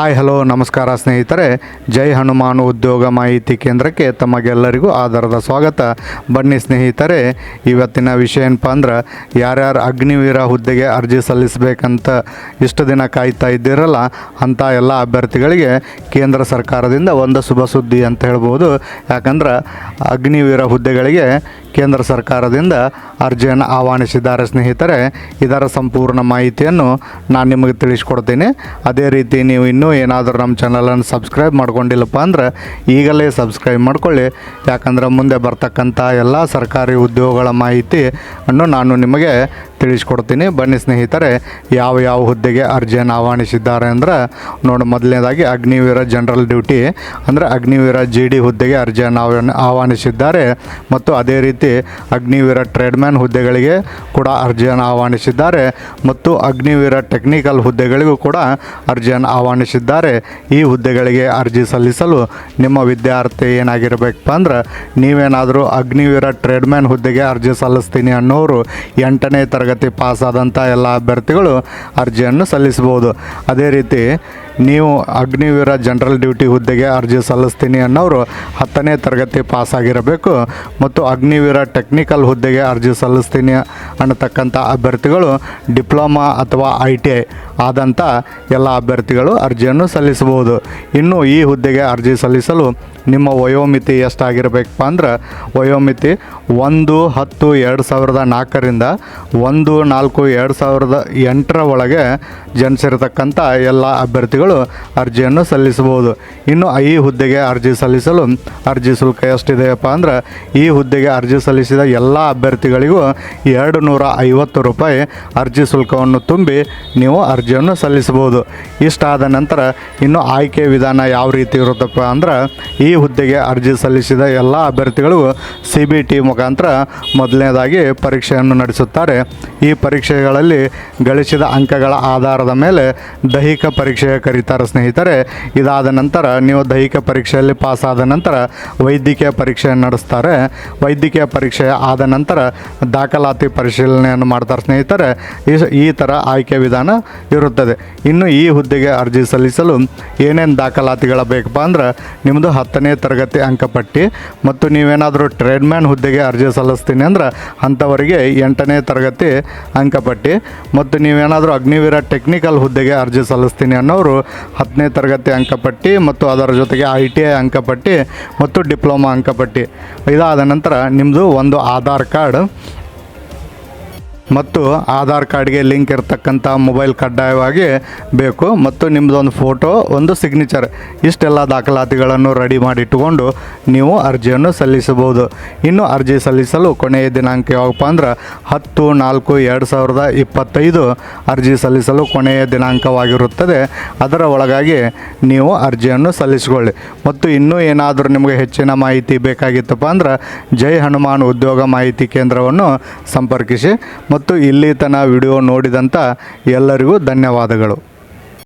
Hi, hello, ನಮಸ್ಕಾರ ಸ್ನೇಹಿತರೆ. ಜೈ ಹನುಮಾನ್ ಉದ್ಯೋಗ ಮಾಹಿತಿ ಕೇಂದ್ರಕ್ಕೆ ತಮಗೆಲ್ಲರಿಗೂ ಆಧಾರದ ಸ್ವಾಗತ. ಬನ್ನಿ ಸ್ನೇಹಿತರೆ, ಇವತ್ತಿನ ವಿಷಯ ಏನಪ್ಪ ಅಂದ್ರೆ, ಯಾರ್ಯಾರು ಅಗ್ನಿವೀರ ಹುದ್ದೆಗೆ ಅರ್ಜಿ ಸಲ್ಲಿಸಬೇಕಂತ ಇಷ್ಟು ದಿನ ಕಾಯ್ತಾ ಇದ್ದೀರಲ್ಲ, ಅಂಥ ಎಲ್ಲ ಅಭ್ಯರ್ಥಿಗಳಿಗೆ ಕೇಂದ್ರ ಸರ್ಕಾರದಿಂದ ಒಂದು ಶುಭ ಸುದ್ದಿ ಅಂತ ಹೇಳ್ಬೋದು. ಯಾಕಂದ್ರೆ, ಅಗ್ನಿವೀರ ಹುದ್ದೆಗಳಿಗೆ ಕೇಂದ್ರ ಸರ್ಕಾರದಿಂದ ಅರ್ಜಿಯನ್ನು ಆಹ್ವಾನಿಸಿದ್ದಾರೆ ಸ್ನೇಹಿತರೆ. ಇದರ ಸಂಪೂರ್ಣ ಮಾಹಿತಿಯನ್ನು ನಾನು ನಿಮಗೆ ತಿಳಿಸ್ಕೊಡ್ತೀನಿ. ಅದೇ ರೀತಿ ನೀವು ಇನ್ನೂ ಏನಾದರೂ ನಮ್ಮ ಚಾನಲನ್ನು ಸಬ್ಸ್ಕ್ರೈಬ್ ಮಾಡ್ಕೊಂಡಿಲ್ಲಪ್ಪ ಅಂದ್ರೆ ಈಗಲೇ ಸಬ್ಸ್ಕ್ರೈಬ್ ಮಾಡ್ಕೊಳ್ಳಿ. ಯಾಕಂದ್ರೆ ಮುಂದೆ ಬರ್ತಕ್ಕಂಥ ಎಲ್ಲ ಸರ್ಕಾರಿ ಉದ್ಯೋಗಗಳ ಮಾಹಿತಿ ಅನ್ನು ನಾನು ನಿಮಗೆ ತಿಳಿಸ್ಕೊಡ್ತೀನಿ. ಬನ್ನಿ ಸ್ನೇಹಿತರೆ, ಯಾವ ಯಾವ ಹುದ್ದೆಗೆ ಅರ್ಜಿಯನ್ನು ಆಹ್ವಾನಿಸಿದ್ದಾರೆ ಅಂದ್ರೆ, ನೋಡಿ ಮೊದಲನೇದಾಗಿ ಅಗ್ನಿವೀರ ಜನರಲ್ ಡ್ಯೂಟಿ ಅಂದರೆ, ಅಗ್ನಿವೀರ ಜಿ ಡಿ ಹುದ್ದೆಗೆ ಅರ್ಜಿಯನ್ನು ಆಹ್ವಾನ, ಆಹ್ವಾನಿಸಿದ್ದಾರೆ. ಮತ್ತು ಅದೇ ರೀತಿ ಅಗ್ನಿವೀರ ಟ್ರೇಡ್ಮ್ಯಾನ್ ಹುದ್ದೆಗಳಿಗೆ ಕೂಡ ಅರ್ಜಿಯನ್ನು ಆಹ್ವಾನಿಸಿದ್ದಾರೆ. ಮತ್ತು ಅಗ್ನಿವೀರ ಟೆಕ್ನಿಕಲ್ ಹುದ್ದೆಗಳಿಗೂ ಕೂಡ ಅರ್ಜಿಯನ್ನು ಆಹ್ವಾನಿಸಿದ್ದಾರೆ. ಈ ಹುದ್ದೆಗಳಿಗೆ ಅರ್ಜಿ ಸಲ್ಲಿಸಲು ನಿಮ್ಮ ವಿದ್ಯಾರ್ಥಿ ಏನಾಗಿರಬೇಕಪ್ಪ ಅಂದ್ರೆ, ನೀವೇನಾದರೂ ಅಗ್ನಿವೀರ ಟ್ರೇಡ್ಮ್ಯಾನ್ ಹುದ್ದೆಗೆ ಅರ್ಜಿ ಸಲ್ಲಿಸ್ತೀನಿ ಅನ್ನೋರು, ಎಂಟನೇ ತರಗತಿ ಪಾಸಾದಂಥ ಎಲ್ಲ ಅಭ್ಯರ್ಥಿಗಳು ಅರ್ಜಿಯನ್ನು ಸಲ್ಲಿಸ್ಬೋದು ಅದೇ ರೀತಿ ನೀವು ಅಗ್ನಿವೀರ ಜನರಲ್ ಡ್ಯೂಟಿ ಹುದ್ದೆಗೆ ಅರ್ಜಿ ಸಲ್ಲಿಸ್ತೀನಿ ಅನ್ನೋರು ಹತ್ತನೇ ತರಗತಿ ಪಾಸಾಗಿರಬೇಕು ಮತ್ತು ಅಗ್ನಿವೀರ ಟೆಕ್ನಿಕಲ್ ಹುದ್ದೆಗೆ ಅರ್ಜಿ ಸಲ್ಲಿಸ್ತೀನಿ ಅನ್ನತಕ್ಕಂಥ ಅಭ್ಯರ್ಥಿಗಳು ಡಿಪ್ಲೊಮಾ ಅಥವಾ ಐ ಟಿ ಐ ಆದಂಥ ಎಲ್ಲ ಅಭ್ಯರ್ಥಿಗಳು ಅರ್ಜಿಯನ್ನು ಸಲ್ಲಿಸಬಹುದು. ಇನ್ನು ಈ ಹುದ್ದೆಗೆ ಅರ್ಜಿ ಸಲ್ಲಿಸಲು ನಿಮ್ಮ ವಯೋಮಿತಿ ಎಷ್ಟಾಗಿರಬೇಕಪ್ಪ ಅಂದ್ರೆ ವಯೋಮಿತಿ ಒಂದು, ಹತ್ತು, ಎರಡು ಸಾವಿರದ ನಾಲ್ಕರಿಂದ ಒಂದು, ನಾಲ್ಕು, ಎರಡು ಸಾವಿರದ ಎಂಟರ ಒಳಗೆ ಜನಿಸಿರತಕ್ಕಂಥ ಎಲ್ಲ ಅಭ್ಯರ್ಥಿಗಳು ಅರ್ಜಿಯನ್ನು ಸಲ್ಲಿಸಬಹುದು. ಇನ್ನು ಈ ಹುದ್ದೆಗೆ ಅರ್ಜಿ ಸಲ್ಲಿಸಲು ಅರ್ಜಿ ಶುಲ್ಕ ಎಷ್ಟಿದೆಯಪ್ಪ ಅಂದ್ರೆ ಈ ಹುದ್ದೆಗೆ ಅರ್ಜಿ ಸಲ್ಲಿಸಿದ ಎಲ್ಲ ಅಭ್ಯರ್ಥಿಗಳಿಗೂ ಎರಡು ನೂರ ಐವತ್ತು ರೂಪಾಯಿ ಅರ್ಜಿ ಶುಲ್ಕವನ್ನು ತುಂಬಿ ನೀವು ಅರ್ಜಿಯನ್ನು ಸಲ್ಲಿಸಬಹುದು. ಇಷ್ಟಾದ ನಂತರ ಇನ್ನು ಆಯ್ಕೆ ವಿಧಾನ ಯಾವ ರೀತಿ ಇರುತ್ತಪ್ಪ ಅಂದ್ರೆ ಈ ಹುದ್ದೆಗೆ ಅರ್ಜಿ ಸಲ್ಲಿಸಿದ ಎಲ್ಲ ಅಭ್ಯರ್ಥಿಗಳು ಸಿ ಬಿ ಟಿ ಮುಖಾಂತರ ಮೊದಲನೇದಾಗಿ ಪರೀಕ್ಷೆಯನ್ನು ನಡೆಸುತ್ತಾರೆ. ಈ ಪರೀಕ್ಷೆಗಳಲ್ಲಿ ಗಳಿಸಿದ ಅಂಕಗಳ ಆಧಾರದ ಮೇಲೆ ದೈಹಿಕ ಪರೀಕ್ಷೆ ಕರೀತಾರೆ ಸ್ನೇಹಿತರೆ, ಇದಾದ ನಂತರ ನೀವು ದೈಹಿಕ ಪರೀಕ್ಷೆಯಲ್ಲಿ ಪಾಸಾದ ನಂತರ ವೈದ್ಯಕೀಯ ಪರೀಕ್ಷೆಯನ್ನು ನಡೆಸ್ತಾರೆ. ವೈದ್ಯಕೀಯ ಪರೀಕ್ಷೆ ಆದ ನಂತರ ದಾಖಲಾತಿ ಪರಿಶೀಲನೆಯನ್ನು ಮಾಡ್ತಾರೆ ಸ್ನೇಹಿತರೆ. ಈ ಥರ ಆಯ್ಕೆ ವಿಧಾನ ಇರುತ್ತದೆ. ಇನ್ನು ಈ ಹುದ್ದೆಗೆ ಅರ್ಜಿ ಸಲ್ಲಿಸಲು ಏನೇನು ದಾಖಲಾತಿಗಳ ಬೇಕಪ್ಪ ಅಂದ್ರೆ ನಿಮ್ಮದು ಹತ್ತನೇ ತರಗತಿ ಅಂಕಪಟ್ಟಿ ಮತ್ತು ನೀವೇನಾದರೂ ಟ್ರೇಡ್ಮ್ಯಾನ್ ಹುದ್ದೆಗೆ ಅರ್ಜಿ ಸಲ್ಲಿಸ್ತೀನಿ ಅಂದ್ರೆ ಅಂಥವರಿಗೆ ಎಂಟನೇ ತರಗತಿ ಅಂಕಪಟ್ಟಿ. ಮತ್ತು ನೀವೇನಾದರೂ ಅಗ್ನಿವೀರ ಟೆಕ್ನಿಕಲ್ ಹುದ್ದೆಗೆ ಅರ್ಜಿ ಸಲ್ಲಿಸ್ತೀನಿ ಅನ್ನೋರು, ಹತ್ತನೇ ತರಗತಿ ಅಂಕಪಟ್ಟಿ ಮತ್ತು ಅದರ ಜೊತೆಗೆ ಐ ಟಿ ಐ ಅಂಕಪಟ್ಟಿ ಮತ್ತು ಡಿಪ್ಲೊಮಾ ಅಂಕಪಟ್ಟಿ. ಇದಾದ ನಂತರ ನಿಮ್ಮದು ಒಂದು ಆಧಾರ್ ಕಾರ್ಡ್. ಮತ್ತು ಆಧಾರ್ ಕಾರ್ಡ್ಗೆ ಲಿಂಕ್ ಇರತಕ್ಕಂಥ ಮೊಬೈಲ್ ಕಡ್ಡಾಯವಾಗಿ ಬೇಕು ಮತ್ತು ನಿಮ್ಮದೊಂದು ಫೋಟೋ, ಒಂದು ಸಿಗ್ನೇಚರ್, ಇಷ್ಟೆಲ್ಲ ದಾಖಲಾತಿಗಳನ್ನು ರೆಡಿ ಮಾಡಿಟ್ಟುಕೊಂಡು ನೀವು ಅರ್ಜಿಯನ್ನು ಸಲ್ಲಿಸಬಹುದು. ಇನ್ನು ಅರ್ಜಿ ಸಲ್ಲಿಸಲು ಕೊನೆಯ ದಿನಾಂಕ ಯಾವಪ್ಪ ಅಂದ್ರೆ ಹತ್ತು, ನಾಲ್ಕು, ಎರಡು ಸಾವಿರದ ಇಪ್ಪತ್ತೈದು ಅರ್ಜಿ ಸಲ್ಲಿಸಲು ಕೊನೆಯ ದಿನಾಂಕವಾಗಿರುತ್ತದೆ. ಅದರ ಒಳಗಾಗಿ ನೀವು ಅರ್ಜಿಯನ್ನು ಸಲ್ಲಿಸಿಕೊಳ್ಳಿ. ಮತ್ತು ಇನ್ನೂ ಏನಾದರೂ ನಿಮಗೆ ಹೆಚ್ಚಿನ ಮಾಹಿತಿ ಬೇಕಾಗಿತ್ತಪ್ಪ ಅಂದ್ರೆ ಜೈ ಹನುಮಾನ್ ಉದ್ಯೋಗ ಮಾಹಿತಿ ಕೇಂದ್ರವನ್ನು ಸಂಪರ್ಕಿಸಿ. ಮತ್ತು ಇಲ್ಲಿ ತನ ವಿಡಿಯೋ ನೋಡಿದಂಥ ಎಲ್ಲರಿಗೂ ಧನ್ಯವಾದಗಳು.